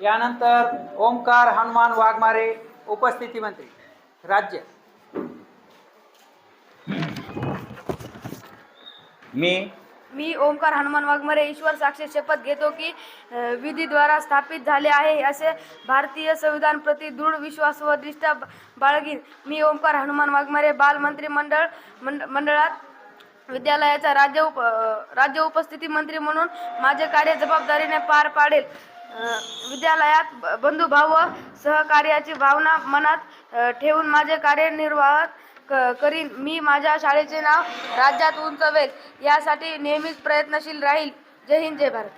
यानंतर ओमकार हनुमान वाघमारे उपस्थिती मंत्री राज्य. मी. मी ओमकार हनुमान वाघमारे ईश्वर साक्षी शपथ घेतो की विधीद्वारा स्थापित झाले आहे असे भारतीय संविधान प्रति दृढ विश्वास व निष्ठा बाळगीन. मी ओमकार हनुमान वाघमारे बालमंत्री मंडळ मंड मंडळात विद्यालयाचा राज्य उप राज्य उपस्थिती मंत्री म्हणून माझे कार्य जबाबदारीने पार पाडेल. विद्यालयात ब- बंधुभाव व सहकार्याची भावना मनात ठेवून माझे कार्यनिर्वाह क- करीन. मी माझ्या शाळेचे नाव राज्यात उंचवेल. यासाठी नेहमीच प्रयत्नशील राहील. जय हिंद जय भारत.